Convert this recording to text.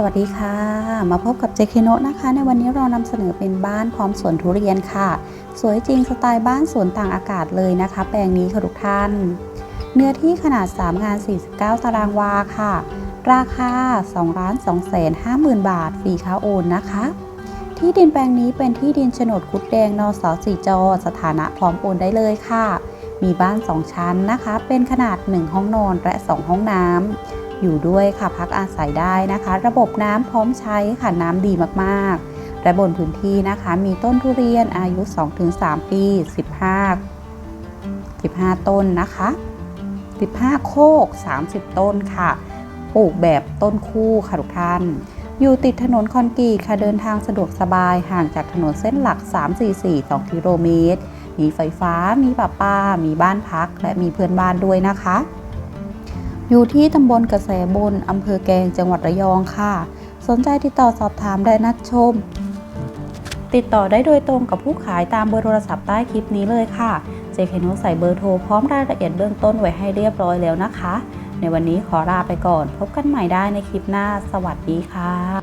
สวัสดีค่ะ มาพบกับเจคิโนะนะคะ ในวันนี้เรานำเสนอเป็นบ้านพร้อมสวนทุเรียนค่ะ สวยจริงสไตล์บ้านสวนต่างอากาศเลยนะคะ แปลงนี้ค่ะทุกท่าน เนื้อที่ขนาด 3 งาน 49 ตารางวาค่ะ ราคา 2 ล้าน2แสน50,000 บาทฟรีค่าโอนนะคะ ที่ดินแปลงนี้เป็นที่ดินโฉนดกุดแดงนสสีจอสถานะพร้อมโอนได้เลยค่ะ มีบ้าน 2 ชั้นนะคะ เป็นขนาด 1 ห้องนอนและ 2 ห้องน้ำ อยู่ด้วยค่ะพักอาศัยได้นะคะ ระบบน้ำพร้อมใช้ค่ะน้ำดีมากๆ และบนพื้นที่นะคะมีต้นทุเรียนอายุ 2-3 ปี 15 15 ต้นนะคะ 15 โคก 30 ต้นค่ะปลูกแบบต้นคู่ค่ะทุกท่านอยู่ติดถนนคอนกรีตค่ะเดินทางสะดวกสบายห่างจากถนนเส้นหลัก 344 2 กิโลเมตร มีไฟฟ้า มีป่าป้ามีบ้านพัก และมีเพื่อนบ้านด้วยนะคะ อยู่ที่ตำบลกระแสบนอำเภอแกงจังหวัดระยองค่ะ สนใจติดต่อสอบถามได้นัดชม ติดต่อได้โดยตรงกับผู้ขายตามเบอร์โทรศัพท์ใต้คลิปนี้เลยค่ะ เจคโนใส่เบอร์โทรพร้อมรายละเอียดเบื้องต้นไว้ให้เรียบร้อยแล้วนะคะ ในวันนี้ขอลาไปก่อน พบกันใหม่ได้ในคลิปหน้า สวัสดีค่ะ